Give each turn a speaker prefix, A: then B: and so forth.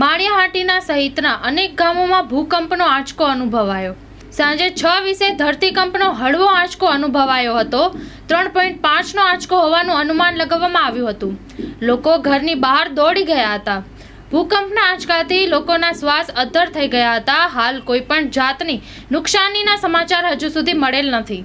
A: માળિયાહાટીના સહિતના અનેક ગામોમાં ભૂકંપનો આંચકો અનુભવાયો. સાંજે છ વીસે ધરતીકંપનો હળવો આંચકો અનુભવાયો હતો. ત્રણ પોઈન્ટ પાંચનો આંચકો હોવાનું અનુમાન લગાવવામાં આવ્યું હતું. લોકો ઘરની બહાર દોડી ગયા હતા. ભૂકંપના આંચકાથી લોકોના શ્વાસ અધ્ધર થઈ ગયા હતા. હાલ કોઈપણ જાતની નુકસાનીના સમાચાર હજુ સુધી મળેલ નથી.